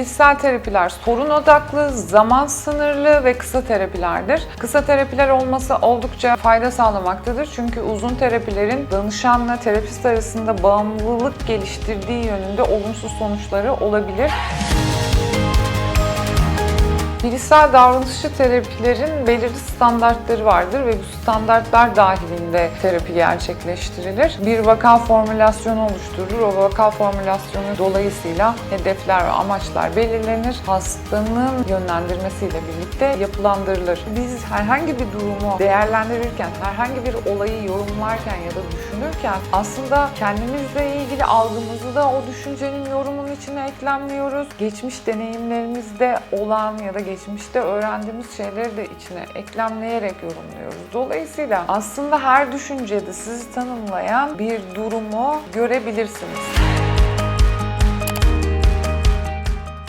Bilişsel terapiler sorun odaklı, zaman sınırlı ve kısa terapilerdir. Kısa terapiler olması oldukça fayda sağlamaktadır. Çünkü uzun terapilerin danışanla terapist arasında bağımlılık geliştirdiği yönünde olumsuz sonuçları olabilir. Bilişsel davranışçı terapilerin belirli standartları vardır ve bu standartlar dahilinde terapi gerçekleştirilir. Bir vaka formülasyonu oluşturulur. O vaka formülasyonu dolayısıyla hedefler ve amaçlar belirlenir. Hastanın yönlendirmesiyle birlikte yapılandırılır. Biz herhangi bir durumu değerlendirirken, herhangi bir olayı yorumlarken ya da düşünürken aslında kendimizle ilgili algımızı da o düşüncenin yorumun içine eklemliyoruz. Geçmiş deneyimlerimizde olan ya da geçmişte öğrendiğimiz şeyleri de içine eklemleyerek yorumluyoruz. Dolayısıyla aslında her düşüncede sizi tanımlayan bir durumu görebilirsiniz.